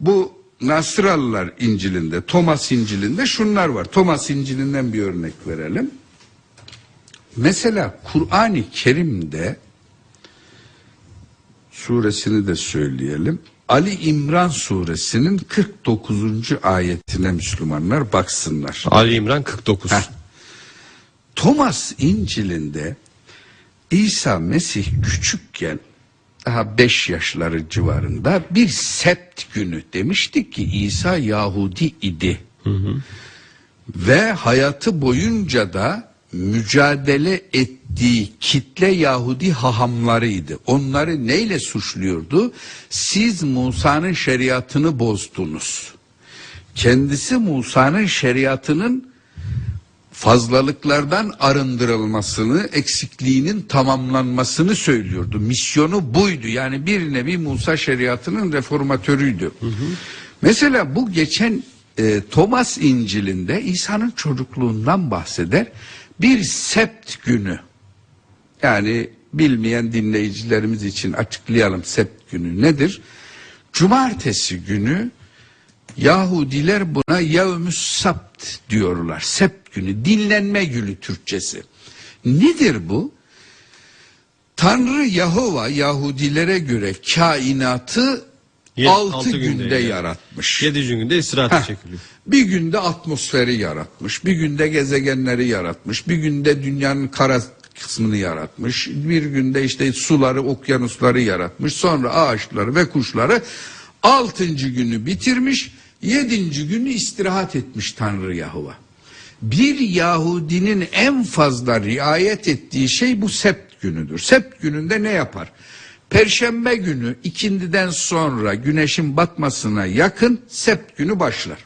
Bu Nasralılar İncil'inde, Thomas İncil'inde şunlar var. Thomas İncil'inden bir örnek verelim. Mesela Kur'an-ı Kerim'de suresini de söyleyelim. Ali İmran suresinin 49. ayetine Müslümanlar baksınlar. Ali İmran 49. Heh. Thomas İncil'inde İsa Mesih küçükken daha 5 yaşları civarında bir sept günü demiştik ki İsa Yahudi idi. Ve hayatı boyunca da mücadele ettiği kitle Yahudi hahamlarıydı. Onları neyle suçluyordu? Siz Musa'nın şeriatını bozdunuz. Kendisi Musa'nın şeriatının fazlalıklardan arındırılmasını, eksikliğinin tamamlanmasını söylüyordu. Misyonu buydu. Yani bir nevi Musa şeriatının reformatörüydü. Mesela bu geçen e, Thomas İncil'inde İsa'nın çocukluğundan bahseder. Bir sept günü. Yani bilmeyen dinleyicilerimiz için açıklayalım sept günü nedir? Cumartesi günü Yahudiler buna yevmüs sabt diyorlar. Sept günü, dinlenme günü Türkçesi. Nedir bu? Tanrı Yahova Yahudilere göre kainatı Yedi- altı altı günde günde yaratmış. 7 günde istirahat çekiliyor. Bir günde atmosferi yaratmış, bir günde gezegenleri yaratmış, bir günde dünyanın kara kısmını yaratmış, bir günde işte suları, okyanusları yaratmış, sonra ağaçları ve kuşları altıncı günü bitirmiş, yedinci günü istirahat etmiş Tanrı Yahova. Bir Yahudinin en fazla riayet ettiği şey bu sept günüdür. Sept gününde ne yapar? Perşembe günü ikindiden sonra güneşin batmasına yakın sept günü başlar.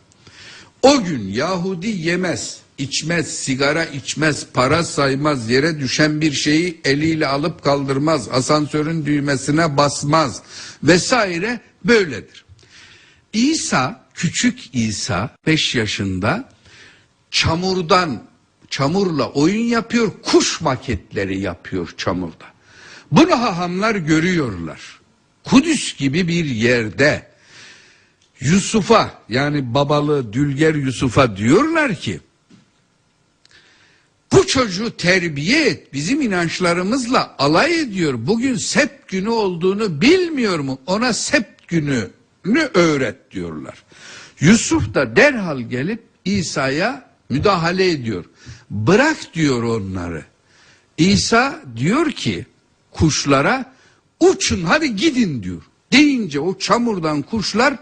O gün Yahudi yemez, içmez, sigara içmez, para saymaz, yere düşen bir şeyi eliyle alıp kaldırmaz, asansörün düğmesine basmaz vesaire böyledir. İsa, küçük İsa 5 yaşında çamurdan, çamurla oyun yapıyor, kuş maketleri yapıyor çamurda. Bunu hahamlar görüyorlar. Kudüs gibi bir yerde Yusuf'a yani babalı Dülger Yusuf'a diyorlar ki bu çocuğu terbiye et bizim inançlarımızla alay ediyor. Bugün sept günü olduğunu bilmiyor mu? Ona sept gününü öğret diyorlar. Yusuf da derhal gelip İsa'ya müdahale ediyor. Bırak diyor onları. İsa diyor ki kuşlara uçun hadi gidin diyor. Deyince o çamurdan kuşlar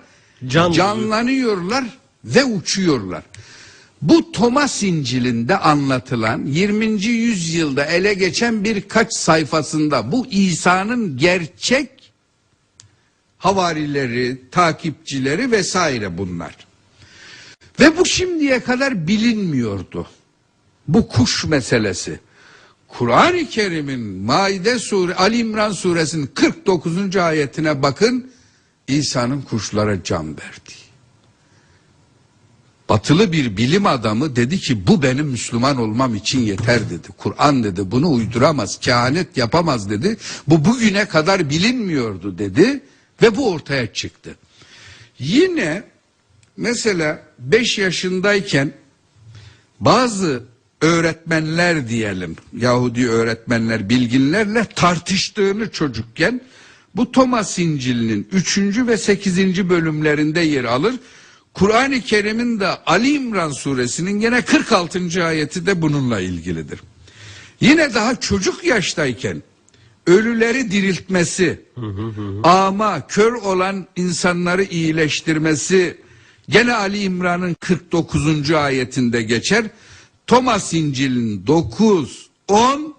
Can- canlanıyorlar ve uçuyorlar. Bu Thomas İncil'inde anlatılan 20. yüzyılda ele geçen birkaç sayfasında bu İsa'nın gerçek havarileri, takipçileri vesaire bunlar. Ve bu şimdiye kadar bilinmiyordu. Bu kuş meselesi. Kur'an-ı Kerim'in Maide Sure, Ali İmran suresinin 49. ayetine bakın. İsa'nın kuşlara can verdiği. Batılı bir bilim adamı dedi ki bu benim Müslüman olmam için yeter dedi. Kur'an dedi bunu uyduramaz, kehanet yapamaz dedi. Bu bugüne kadar bilinmiyordu dedi ve bu ortaya çıktı. Yine mesela 5 yaşındayken bazı öğretmenler diyelim Yahudi öğretmenler bilginlerle tartıştığını çocukken bu Thomas İncil'inin 3. ve 8. bölümlerinde yer alır. Kur'an-ı Kerim'in de Ali İmran suresinin gene 46. ayeti de bununla ilgilidir. Yine daha çocuk yaştayken ölüleri diriltmesi, ama kör olan insanları iyileştirmesi gene Ali İmran'ın 49. ayetinde geçer. Thomas İncil'in 9, 10,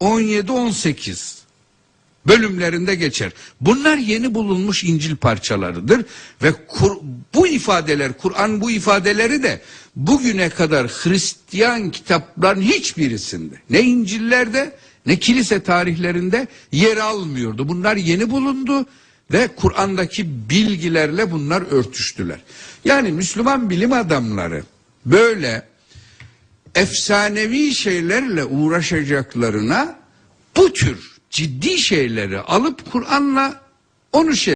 17, 18 bölümlerinde geçer. Bunlar yeni bulunmuş İncil parçalarıdır ve Kur- bu ifadeler, Kur'an bu ifadeleri de bugüne kadar Hristiyan kitapların hiçbirisinde, ne İncil'lerde ne kilise tarihlerinde yer almıyordu. Bunlar yeni bulundu ve Kur'an'daki bilgilerle bunlar örtüştüler. Yani Müslüman bilim adamları böyle efsanevi şeylerle uğraşacaklarına bu tür ciddi şeyleri alıp Kur'an'la onu şey